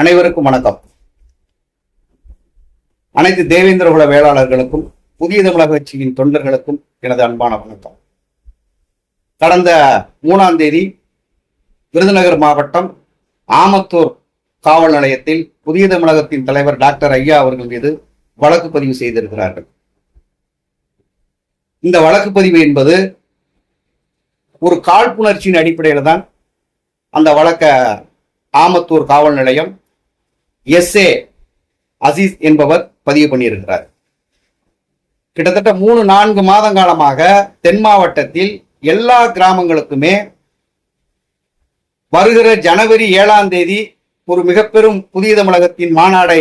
அனைவருக்கும் வணக்கம். அனைத்து தேவேந்திரகுல வேளாளர்களுக்கும் புதிய தமிழக கட்சியின் தொண்டர்களுக்கும் எனது அன்பான வணக்கம். கடந்த மூணாம் தேதி விருதுநகர் மாவட்டம் ஆமத்தூர் காவல் நிலையத்தில் புதிய தமிழகத்தின் தலைவர் டாக்டர் ஐயா அவர்கள் மீது வழக்கு பதிவு செய்திருக்கிறார்கள். இந்த வழக்கு பதிவு என்பது ஒரு காழ்ப்புணர்ச்சியின் அடிப்படையில் தான் அந்த வழக்க ஆமத்தூர் காவல் நிலையம் எஸ் ஏ அசீஸ் என்பவர் பதிவு பண்ணியிருக்கிறார். கிட்டத்தட்ட மூணு நான்கு மாதம் காலமாக தென் மாவட்டத்தில் எல்லா கிராமங்களுக்குமே வருகிற ஜனவரி ஏழாம் தேதி ஒரு மிக பெரும் புதிய தமிழகத்தின் மாநாடை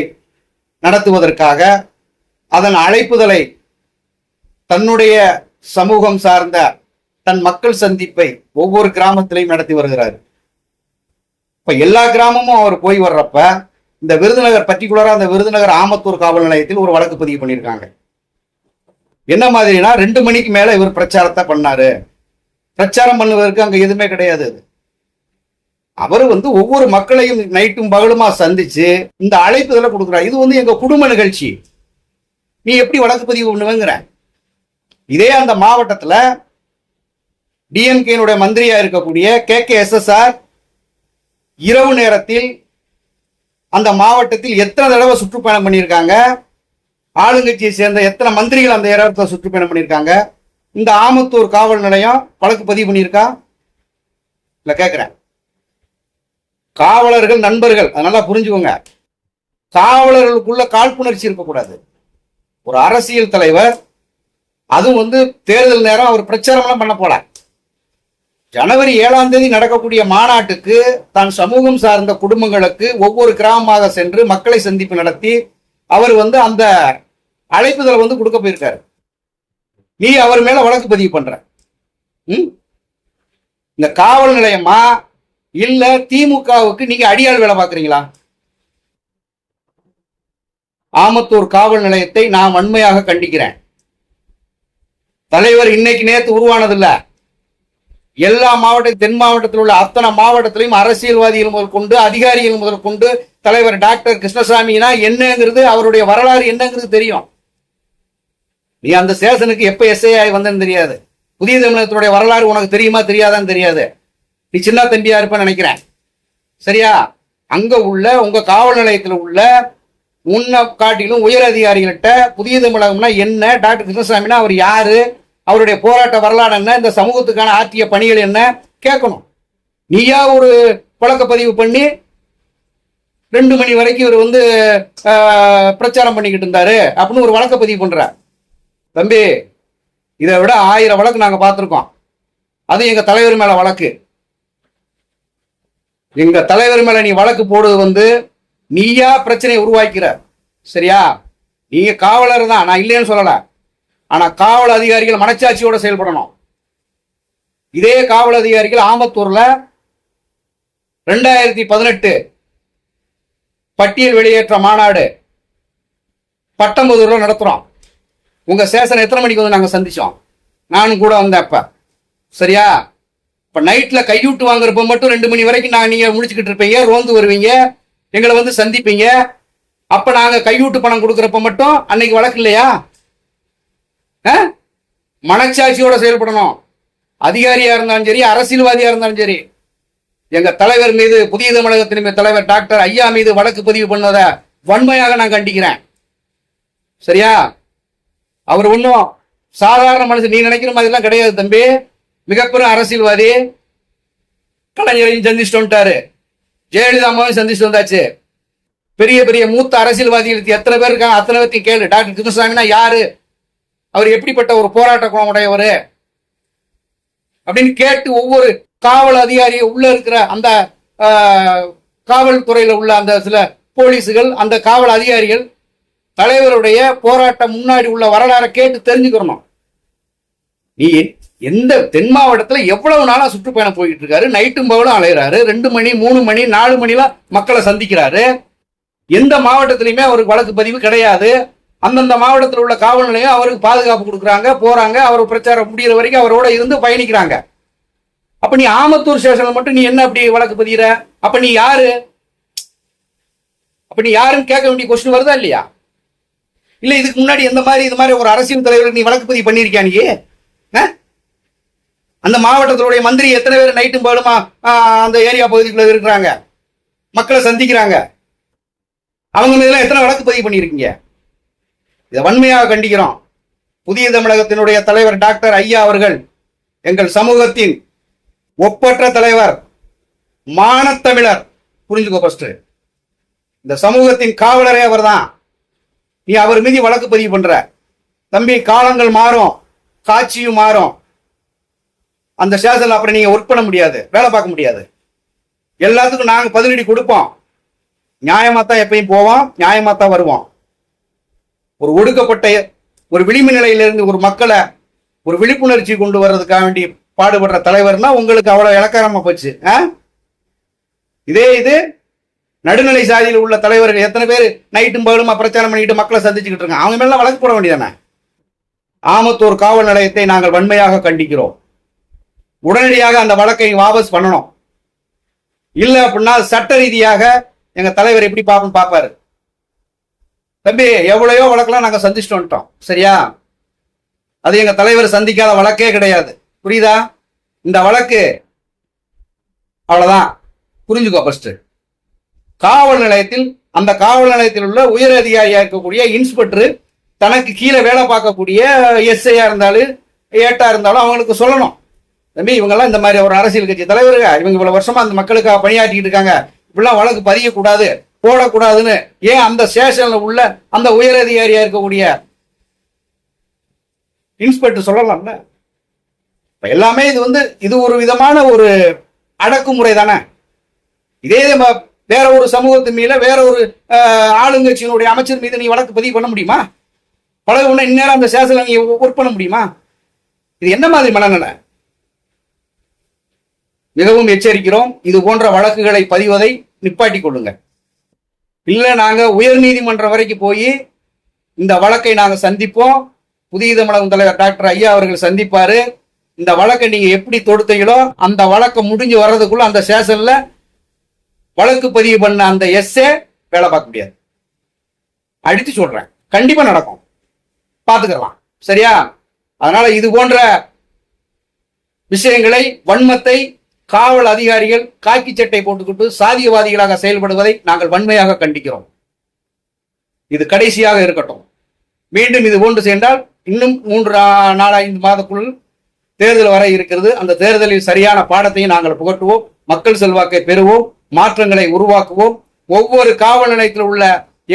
நடத்துவதற்காக அதன் அழைப்புதலை தன்னுடைய சமூகம் சார்ந்த தன் மக்கள் சந்திப்பை ஒவ்வொரு கிராமத்திலையும் நடத்தி வருகிறார். இப்ப எல்லா கிராமமும் அவர் போய் வர்றப்ப இந்த விருதுநகர் பர்டிகுலராக அந்த விருதுநகர் ஆமத்தூர் காவல் நிலையத்தில் ஒரு வழக்கு பதிவு பண்ணியிருக்காங்க. என்ன மாதிரினா ரெண்டு மணிக்கு மேல இவர் பிரச்சாரத்தை பண்ணாரு. பிரச்சாரம் பண்ணுவதற்கு அங்க எதுவுமே கிடையாது அது. அவர் வந்து ஒவ்வொரு மக்களையும் நைட்டும் பகலுமா சந்திச்சு இந்த அழைப்பு இதெல்லாம் கொடுக்குறாரு. இது வந்து எங்க குடும்ப நிகழ்ச்சி. நீ எப்படி வழக்கு பதிவு பண்ணுவேங்கிற. இதே அந்த மாவட்டத்துல டிஎம்கேனுடைய மந்திரியா இருக்கக்கூடிய கே கே எஸ்எஸ்ஆர் இரவு நேரத்தில் அந்த மாவட்டத்தில் எத்தனை தடவை சுற்றுப்பயணம் பண்ணியிருக்காங்க? ஆளுங்கட்சியை சேர்ந்த எத்தனை மந்திரிகள் அந்த இடத்துல சுற்றுப்பயணம் பண்ணியிருக்காங்க? இந்த ஆமத்தூர் காவல் நிலையம் வழக்கு பதிவு பண்ணியிருக்கா? இல்லை கேட்குறேன். காவலர்கள் நண்பர்கள் அதனால புரிஞ்சுக்கோங்க. காவலர்களுக்குள்ள காழ்ப்புணர்ச்சி இருக்கக்கூடாது. ஒரு அரசியல் தலைவர் அதுவும் வந்து தேர்தல் நேரம் அவர் பிரச்சாரம்லாம் பண்ண போல. ஜனவரி ஏழாம் தேதி நடக்கக்கூடிய மாநாட்டுக்கு தான் சமூகம் சார்ந்த குடும்பங்களுக்கு ஒவ்வொரு கிராமமாக சென்று மக்களை சந்திப்பு நடத்தி அவர் வந்து அந்த அழைப்புதலை வந்து கொடுக்க போயிருக்காரு. நீ அவர் மேல வழக்கு பதிவு பண்ற. ம்? இந்த காவல் நிலையமா? இல்ல திமுகவுக்கு நீங்க அடியாள் வேலை பாக்குறீங்களா ஆமத்தூர் காவல் நிலையத்தை நான் வன்மையாக கண்டிக்கிறேன். தலைவர் இன்னைக்கு நேத்து உருவானதில்ல. எல்லா மாவட்ட தென் மாவட்டத்தில் உள்ள அத்தனை மாவட்டத்திலையும் அரசியல்வாதிகள் முதல் கொண்டு அதிகாரிகள் முதல் கொண்டு தலைவர் டாக்டர் கிருஷ்ணசாமினா என்னங்கிறது அவருடைய வரலாறு என்னங்கிறது தெரியும். நீ அந்த ஸ்டேஷனுக்கு எப்ப எஸ்ஐ ஆகி வந்தேன்னு தெரியாது. புதிய தமிழகத்தினுடைய வரலாறு உனக்கு தெரியுமா தெரியாதான்னு தெரியாது. நீ சின்ன தம்பியா இருப்பேன்னு நினைக்கிறேன். சரியா? அங்க உள்ள உங்க காவல் நிலையத்தில் உள்ள முன்ன காட்டிலும் உயர் அதிகாரிகள்கிட்ட புதிய தமிழகம்னா என்ன டாக்டர் கிருஷ்ணசாமினா அவர் யாரு? அவருடைய போராட்ட வரலாறு என்ன? இந்த சமூகத்துக்கான ஆற்றிய பணிகள் என்ன? கேட்கணும். நீயா ஒரு வழக்கப்பதிவு பண்ணி ரெண்டு மணி வரைக்கும் இவர் வந்து பிரச்சாரம் பண்ணிக்கிட்டு இருந்தாரு அப்படின்னு ஒரு வழக்கப்பதிவு பண்ற தம்பி இதை விட ஆயிரம் வழக்கு நாங்கள் பார்த்துருக்கோம். அது எங்கள் தலைவர் மேலே வழக்கு. எங்கள் தலைவர் மேலே நீ வழக்கு போடுவது வந்து நீயா பிரச்சனையை உருவாக்கிற. சரியா? நீங்கள் காவலர் தான். நான் இல்லைன்னு சொல்லலை. ஆனா காவல் அதிகாரிகள் மனச்சாட்சியோட செயல்படணும். இதே காவல் அதிகாரிகள் ஆம்பத்தூர்ல ரெண்டாயிரத்தி பதினெட்டு பட்டியல் வெளியேற்ற மாநாடு பத்தொன்பதுல நடத்துறோம். உங்க சேஷன் எத்தனை மணிக்கு வந்து நாங்க சந்திச்சோம்? நானும் கூட வந்தேன் அப்ப. சரியா? இப்ப நைட்ல கையூட்டு வாங்குறப்ப மட்டும் ரெண்டு மணி வரைக்கும் நாங்க நீங்க முடிச்சுக்கிட்டு இருப்பீங்க ரோந்து வருவீங்க எங்களை வந்து சந்திப்பீங்க. அப்ப நாங்க கையூட்டு பணம் கொடுக்குறப்ப மட்டும் அன்னைக்கு வழக்கு இல்லையா? மனச்சாட்சியோட செயல்படணும். அதிகாரியா இருந்தாலும் சரி அரசியல்வாதியா இருந்தாலும் சரி. எங்க தலைவர் மீது புதிய தமிழகத்தின் தலைவர் டாக்டர் ஐயா மீது வழக்கு பதிவு பண்ணத வன்மையாக நான் கண்டிக்கிறேன். சரியா? அவர் ஒன்றும் சாதாரண மனுஷன் நீ நினைக்கிற மாதிரிலாம் கிடையாது தம்பி. மிகப்பெரும் அரசியல்வாதி. கலைஞரையும் சந்திச்சுட்டு வந்துட்டாரு. ஜெயலலிதா அம்மாவையும் சந்திச்சுட்டு வந்தாச்சு. பெரிய பெரிய மூத்த அரசியல்வாதிகளுக்கு எத்தனை பேர் இருக்காங்க? அத்தனை பேர்த்தையும் கேளு. டாக்டர் கிருஷ்ணசாமினா யாரு? அவர் எப்படிப்பட்ட ஒரு போராட்ட குணம் உடையவர்? அப்படின்னு கேட்டு ஒவ்வொரு காவல் அதிகாரி உள்ள இருக்கிற அந்த காவல்துறையில் காவல்துறையில உள்ள அந்த சில போலீஸுகள் அந்த காவல் அதிகாரிகள் தலைவருடைய போராட்டம் முன்னாடி உள்ள வரலாறை கேட்டு தெரிஞ்சுக்கிறணும் நீ எந்த தென் மாவட்டத்துல எவ்வளவு நாளா சுற்றுப்பயணம் போயிட்டு இருக்காரு? நைட்டும் பகலும் அலையிறாரு ரெண்டு மணி மூணு மணி நாலு மணிலாம் மக்களை சந்திக்கிறாரு. எந்த மாவட்டத்திலையுமே அவருக்கு வழக்கு பதிவு கிடையாது. அந்தந்த மாவட்டத்தில் உள்ள காவல் நிலையம் அவருக்கு பாதுகாப்பு கொடுக்குறாங்க போகிறாங்க அவர் பிரச்சாரம் முடிகிற வரைக்கும் அவரோட இருந்து பயணிக்கிறாங்க. அப்போ நீ ஆமத்தூர் ஸ்டேஷனில் மட்டும் நீ என்ன அப்படி வழக்கு பதிகிற அப்போ நீ யாரு? அப்போ நீ யாருன்னு கேட்க வேண்டிய கொஸ்டின் வருதா இல்லையா? இல்லை இதுக்கு முன்னாடி எந்த மாதிரி இது மாதிரி ஒரு அரசியல் தலைவருக்கு நீ வழக்கு பதிவு பண்ணியிருக்கியா நீ? ஆ? அந்த மாவட்டத்தினுடைய மந்திரி எத்தனை பேர் நைட்டும் பாடுமா அந்த ஏரியா பகுதிக்குள்ள இருக்கிறாங்க? மக்களை சந்திக்கிறாங்க. அவங்க இதெல்லாம் எத்தனை வழக்கு பதிவு பண்ணியிருக்கீங்க? இதை வன்மையாக கண்டிக்கிறோம். புதிய தமிழகத்தினுடைய தலைவர் டாக்டர் ஐயா அவர்கள் எங்கள் சமூகத்தின் ஒப்பற்ற தலைவர் மானத்தமிழர் புரிஞ்சுக்கோ ஃபர்ஸ்ட் இந்த சமூகத்தின் காவலரே அவர் தான் நீ அவர் மீது வழக்கு பதிவு பண்ற. தம்பி காலங்கள் மாறும் காட்சியும் மாறும். அந்த ஸ்டேஷன்ல அப்புறம் நீங்க ஒர்க் பண்ண முடியாது வேலை பார்க்க முடியாது. எல்லாத்துக்கும் நாங்கள் பதிலடி கொடுப்போம். நியாயமாக தான் எப்பயும் போவோம் நியாயமாக தான் வருவோம். ஒரு ஒடுக்கப்பட்ட ஒரு விளிம்பு நிலையிலிருந்து ஒரு மக்களை ஒரு விழிப்புணர்ச்சி கொண்டு வர்றதுக்காக வேண்டி பாடுபடுற தலைவர்னா உங்களுக்கு அவ்வளோ இலக்காரமா போச்சு ஆ? இதே இது நடுநிலை சாதியில் உள்ள தலைவர்கள் எத்தனை பேர் நைட்டும் பகலுமா பிரச்சாரம் பண்ணிட்டு மக்களை சந்திச்சுக்கிட்டு இருக்காங்க? அவங்க மேலாம் வழக்கு போட வேண்டியதானே? ஆமத்தூர் காவல் நிலையத்தை நாங்கள் வன்மையாக கண்டிக்கிறோம். உடனடியாக அந்த வழக்கை வாபஸ் பண்ணணும். இல்லை அப்படின்னா சட்ட ரீதியாக எங்கள் தலைவர் எப்படி பார்ப்போம் பார்ப்பாரு தம்பி எவ்வளையோ வழக்கெல்லாம் நாங்கள் சந்திச்சுட்டு வந்துட்டோம் சரியா? அது எங்கள் தலைவர் சந்திக்காத வழக்கே கிடையாது. புரியுதா? இந்த வழக்கு அவ்வளோதான் புரிஞ்சுக்கோ ஃபர்ஸ்ட் காவல் நிலையத்தில் அந்த காவல் நிலையத்தில் உள்ள உயர் அதிகாரியா இருக்கக்கூடிய இன்ஸ்பெக்டர் தனக்கு கீழே வேலை பார்க்கக்கூடிய எஸ்ஐயா இருந்தாலும் ஏட்டா இருந்தாலும் அவங்களுக்கு சொல்லணும். தம்பி இவங்கெல்லாம் இந்த மாதிரி ஒரு அரசியல் கட்சி தலைவருங்க. இவங்க இவ்வளவு வருஷமா அந்த மக்களுக்காக பணியாற்றிட்டு இருக்காங்க. இப்படிலாம் வழக்கு பதியக்கூடாது. போடக்கூடாதுன்னு ஏன் அந்த ஸ்டேஷன்ல உள்ள அந்த உயர் அதிகாரியா இருக்கக்கூடிய இன்ஸ்பெக்டர் சொல்லலாம்ல? இப்ப எல்லாமே இது வந்து இது ஒரு விதமான ஒரு அடக்குமுறை தானே. இதே ம- வேற ஒரு சமூகத்து மீத வேற ஒரு ஆளுங்கட்சியினுடைய அமைச்சர் மீது நீ வழக்கு பதிவு பண்ண முடியுமா? பழக உடனே இந்நேரம் அந்த சேசல நீ ஒர்க் பண்ண முடியுமா? இது என்ன மாதிரி மனநிலை? மிகவும் எச்சரிக்கிறோம் இது போன்ற வழக்குகளை பதிவதை நிப்பாட்டி கொள்ளுங்கள். இல்லை நாங்கள் உயர் நீதிமன்றம் வரைக்கும் போய் இந்த வழக்கை நாங்கள் சந்திப்போம். புதிய தமிழகம் தலைவர் டாக்டர் ஐயா அவர்கள் சந்திப்பார். இந்த வழக்கை நீங்கள் எப்படி தொடுத்தீங்களோ அந்த வழக்கை முடிஞ்சு வர்றதுக்குள்ள அந்த சேஷனில் வழக்கு பதிவு பண்ண அந்த எஸ்ஸே வேலை பார்க்க முடியாது. அடித்து சொல்கிறேன் கண்டிப்பாக நடக்கும். பார்த்துக்கலாம். சரியா? அதனால் இது போன்ற விஷயங்களை வன்மத்தை காவல் அதிகாரிகள் காக்கி சட்டை போட்டுக்கொண்டு சாதியவாதிகளாக செயல்படுவதை நாங்கள் வன்மையாக கண்டிக்கிறோம். இது கடைசியாக இருக்கட்டும். மீண்டும் இது போன்று சென்றால் இன்னும் மூன்று நாலு ஐந்து மாதக்குள் தேர்தல் வர இருக்கிறது. அந்த தேர்தலில் சரியான பாடத்தையும் நாங்கள் புகட்டுவோம். மக்கள் செல்வாக்கை பெறுவோம். மாற்றங்களை உருவாக்குவோம். ஒவ்வொரு காவல் நிலையத்தில் உள்ள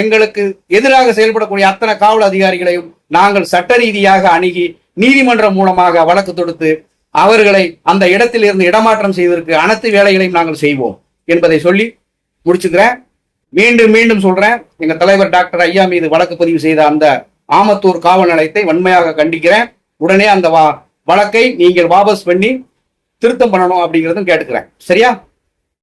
எங்களுக்கு எதிராக செயல்படக்கூடிய அத்தனை காவல் அதிகாரிகளையும் நாங்கள் சட்ட ரீதியாக அணுகி நீதிமன்றம் மூலமாக வழக்கு தொடுத்து அவர்களை அந்த இடத்தில் இருந்து இடமாற்றம் செய்வதற்கு அனைத்து வேலைகளையும் நாங்கள் செய்வோம் என்பதை சொல்லி முடிச்சுக்கிறேன். மீண்டும் மீண்டும் சொல்றேன். எங்க தலைவர் டாக்டர் ஐயா மீது வழக்கு பதிவு செய்த அந்த ஆமத்தூர் காவல் நிலையத்தை வன்மையாக கண்டிக்கிறேன். உடனே அந்த வா- வழக்கை நீங்கள் வாபஸ் பண்ணி திருத்தம் பண்ணணும் அப்படிங்கிறதும் கேட்டுக்கிறேன். சரியா?